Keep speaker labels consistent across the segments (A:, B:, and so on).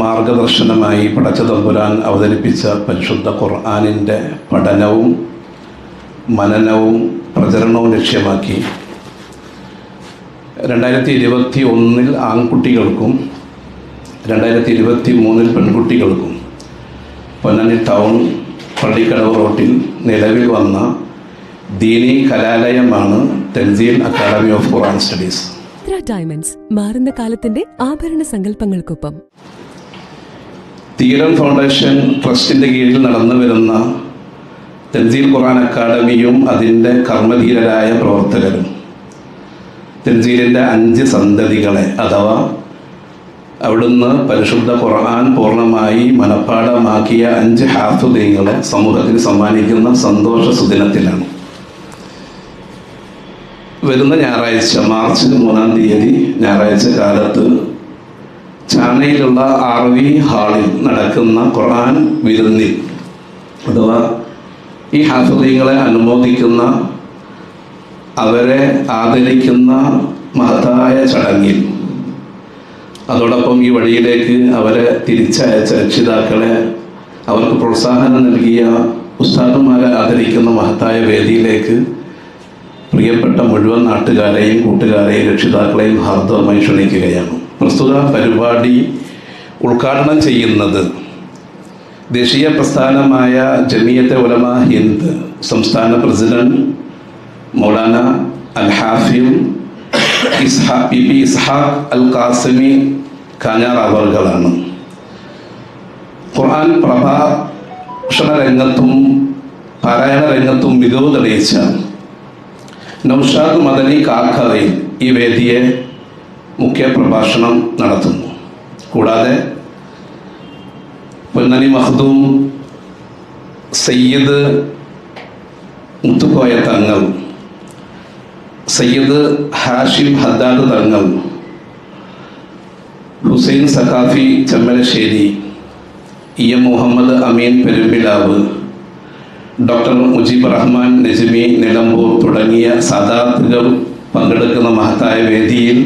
A: മാർഗദർശനമായി പടച്ച തമ്പുരാൻ അവതരിപ്പിച്ച പരിശുദ്ധ ഖുർആാനിന്റെ പഠനവും മനനവും പ്രചരണവും ലക്ഷ്യമാക്കി രണ്ടായിരത്തി ഇരുപത്തി ഒന്നിൽ ആൺകുട്ടികൾക്കും രണ്ടായിരത്തി ഇരുപത്തി മൂന്നിൽ പെൺകുട്ടികൾക്കും പൊന്നാനി ടൗൺ പള്ളിക്കടവ് റോട്ടിൽ നിലവിൽ വന്ന ദീനി കലാലയമാണ് Tanzeel academy of Quran studies.
B: Diamonds മാറുന്ന കാലത്തിന്റെ ആഭരണ സങ്കല്പങ്ങൾക്കൊപ്പം
A: തീരൻ ഫൗണ്ടേഷൻ ട്രസ്റ്റിന്റെ കീഴിൽ നടന്നു വരുന്ന തെൻസീൽ ഖുർആൻ അക്കാദമിയും അതിന്റെ കർമ്മധീരരായ പ്രവർത്തകരും. തെൻസീലിന്റെ അഞ്ച് സന്തതികളെ അഥവാ അവിടുന്ന് പരിശുദ്ധ ഖുർആൻ പൂർണമായി മനഃപ്പാടമാക്കിയ അഞ്ച് ഹാഫുദീങ്ങളെ സമൂഹത്തിന് സമ്മാനിക്കുന്ന സന്തോഷ സുദിനത്തിലാണ്. വരുന്ന ഞായറാഴ്ച മാർച്ച് മൂന്നാം തീയതി ഞായറാഴ്ച കാലത്ത് ചാനയിലുള്ള ആർ വി ഹാളിൽ നടക്കുന്ന ഖുർആൻ വിരുന്നിൽ അഥവാ ഈ ഹാഫിദീങ്ങളെ അനുമോദിക്കുന്ന അവരെ ആദരിക്കുന്ന മഹത്തായ ചടങ്ങിൽ. അതോടൊപ്പം ഈ വഴിയിലേക്ക് അവരെ തിരിച്ചയച്ച രക്ഷിതാക്കളെ അവർക്ക് പ്രോത്സാഹനം നൽകിയ ഉസ്താദുമാരെ ആദരിക്കുന്ന മഹത്തായ വേദിയിലേക്ക് പ്രിയപ്പെട്ട മുഴുവൻ നാട്ടുകാരെയും കൂട്ടുകാരെയും രക്ഷിതാക്കളെയും ഹാർദവമായി ക്ഷണിക്കുകയാണ്. പ്രസ്തുത പരിപാടി ഉദ്ഘാടനം ചെയ്യുന്നത് ദേശീയ പ്രസ്ഥാനമായ ജമിയത്തെ ഉലമ ഹിന്ദ് സംസ്ഥാന പ്രസിഡന്റ് മൗലാന അൽ ഹാഫിം ഇസ്ഹാ പി പി ഇസ്ഹാഖ് അൽ ഖാസിമി കാഞ്ഞാർ അവർകളാണ് ഖുർആൻ പ്രഭാഷണ രംഗത്തും പാരായണ രംഗത്തും മികവ് തെളിയിച്ച നൗഷാദ് മദനി കാക്കറയിൽ ഈ വേദിയെ മുഖ്യ പ്രഭാഷണം നടത്തുന്നു. കൂടാതെ പൊന്നണി Makhdoom Sayyid Muthukoya Thangal Sayyid Hashim Haddad Thangal Hussain Saqafi Chemmalassery E M Muhammad Ameen Perumbilavu doctor Mujeeb Rahman Najmi Nilambur തുടങ്ങിയ സാധാർത്ഥികൾ പങ്കെടുക്കുന്ന മഹത്തായ വേദിയിൽ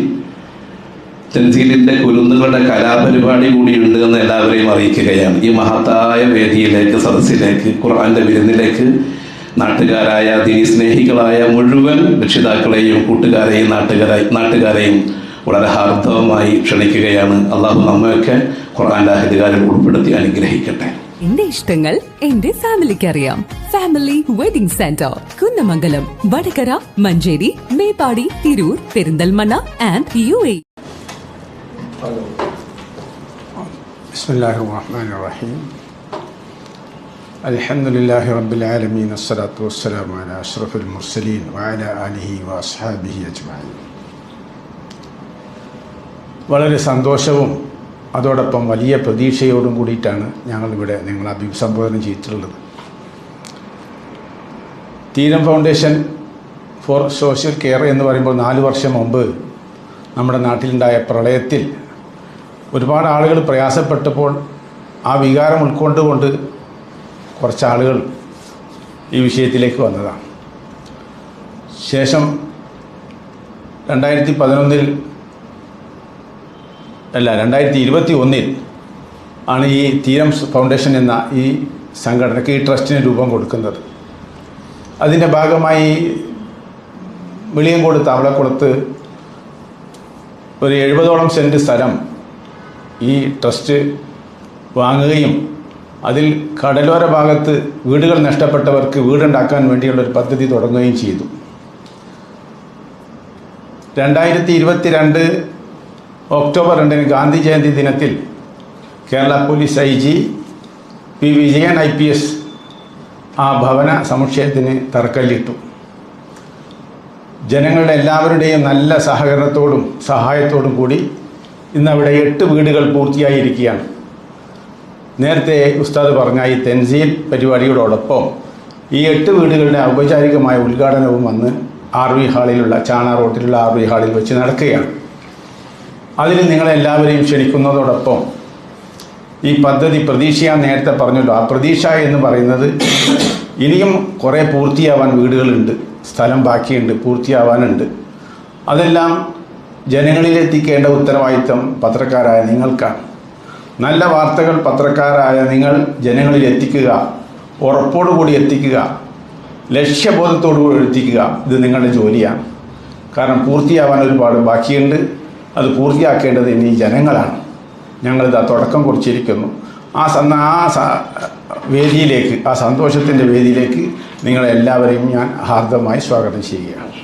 A: തെൻസീലിന്റെ കുരുന്നുകളുടെ കലാപരിപാടി കൂടിയുണ്ട് എന്ന് എല്ലാവരെയും അറിയിക്കുകയാണ്. ഈ മഹത്തായ വേദിയിലേക്ക് സദസ്സിലേക്ക് ഖുർആന്റെ വിരുന്നിലേക്ക് നാട്ടുകാരായ ദീനി സ്നേഹികളായ മുഴുവൻ രക്ഷിതാക്കളെയും കൂട്ടുകാരെയും നാട്ടുകാരായി നാട്ടുകാരെയും വളരെ ഹാർദവമായി ക്ഷണിക്കുകയാണ്. അള്ളാഹു നമ്മയൊക്കെ ഖുർആന്റെ അഹിതകാരം ഉൾപ്പെടുത്തി അനുഗ്രഹിക്കട്ടെ.
B: എന്റെ ഇഷ്ടങ്ങൾ എന്റെ ഫാമിലിക്ക് അറിയാം family wedding centre Kunnamangalam Vadakara Manjeri Meppadi Tirur Perinthalmanna and you
C: പറഞ്ഞു ബിസ്മില്ലാഹി الحمد റഹീം رب العالمين അസ്സലാത്തു والسلام على أشرف മുർസലീൻ وعلى آله وأصحابه أجمعين വളരെ സന്തോഷവും അതോടൊപ്പം വലിയ പ്രതീക്ഷയോടും കൂടിയിട്ടാണ് ഞങ്ങളിവിടെ നിങ്ങൾ അഭിസംബോധന ചെയ്തിട്ടുള്ളത്. തീരം ഫൗണ്ടേഷൻ ഫോർ സോഷ്യൽ കെയർ എന്ന് പറയുമ്പോൾ നാല് വർഷം മുമ്പ് നമ്മുടെ നാട്ടിലുണ്ടായ പ്രളയത്തിൽ ഒരുപാട് ആളുകൾ പ്രയാസപ്പെട്ടപ്പോൾ ആ വികാരം ഉൾക്കൊണ്ടുകൊണ്ട് കുറച്ച് ആളുകൾ ഈ വിഷയത്തിലേക്ക് വന്നതാണ്. ശേഷം രണ്ടായിരത്തി പതിനൊന്നിൽ അല്ല രണ്ടായിരത്തി ഇരുപത്തി ഒന്നിൽ ആണ് ഈ തീരം ഫൗണ്ടേഷൻ എന്ന ഈ സംഘടനയ്ക്ക് ഈ ട്രസ്റ്റിന് രൂപം കൊടുക്കുന്നത്. അതിന്റെ ഭാഗമായി വെളിയങ്കോട് താവളക്കുളത്ത് ഒരു എഴുപതോളം സെന്റ് സ്ഥലം ഈ ട്രസ്റ്റ് വാങ്ങുകയും അതിൽ കടലോര ഭാഗത്ത് വീടുകൾ നഷ്ടപ്പെട്ടവർക്ക് വീടുണ്ടാക്കാൻ വേണ്ടിയുള്ള ഒരു പദ്ധതി തുടങ്ങുകയും ചെയ്തു. രണ്ടായിരത്തി ഇരുപത്തിരണ്ട് ഒക്ടോബർ രണ്ടിന് ഗാന്ധി ജയന്തി ദിനത്തിൽ Kerala police I G P Vijayan I P S ആ ഭവന സമുച്ചയത്തിന് തറക്കല്ലിട്ടു. ജനങ്ങളുടെ എല്ലാവരുടെയും നല്ല സഹകരണത്തോടും സഹായത്തോടും കൂടി ഇന്നവിടെ എട്ട് വീടുകൾ പൂർത്തിയായിരിക്കുകയാണ്. നേരത്തെ ഉസ്താദ് പറഞ്ഞ ഈ തെൻസീൽ പരിപാടിയോടൊപ്പം ഈ എട്ട് വീടുകളുടെ ഔപചാരികമായ ഉദ്ഘാടനവും വന്ന് ആർ വി ഹാളിലുള്ള ചാണ റോട്ടിലുള്ള ആർ വി ഹാളിൽ വെച്ച് നടക്കുകയാണ്. അതിൽ നിങ്ങളെല്ലാവരെയും ക്ഷണിക്കുന്നതോടൊപ്പം ഈ പദ്ധതി പ്രതീക്ഷ നേരത്തെ പറഞ്ഞല്ലോ. ആ പ്രതീക്ഷ എന്ന് പറയുന്നത് ഇനിയും കുറേ പൂർത്തിയാവാൻ വീടുകളുണ്ട് സ്ഥലം ബാക്കിയുണ്ട് പൂർത്തിയാവാനുണ്ട്. അതെല്ലാം ജനങ്ങളിലെത്തിക്കേണ്ട ഉത്തരവാദിത്തം പത്രക്കാരായ നിങ്ങൾക്കാണ്. നല്ല വാർത്തകൾ പത്രക്കാരായ നിങ്ങൾ ജനങ്ങളിൽ എത്തിക്കുക ഉറപ്പോടുകൂടി എത്തിക്കുക ലക്ഷ്യബോധത്തോടുകൂടി എത്തിക്കുക ഇത് നിങ്ങളുടെ ജോലിയാണ്. കാരണം പൂർത്തിയാവാൻ ഒരുപാട് ബാക്കിയുണ്ട്. അത് പൂർത്തിയാക്കേണ്ടത് ഇനി ജനങ്ങളാണ്. ഞങ്ങളിത് തുടക്കം കുറിച്ചിരിക്കുന്നു. ആ സന്ന ആ വേദിയിലേക്ക് ആ സന്തോഷത്തിന്റെ വേദിയിലേക്ക് നിങ്ങളെല്ലാവരെയും ഞാൻ ഹാർദമായി സ്വാഗതം ചെയ്യുകയാണ്.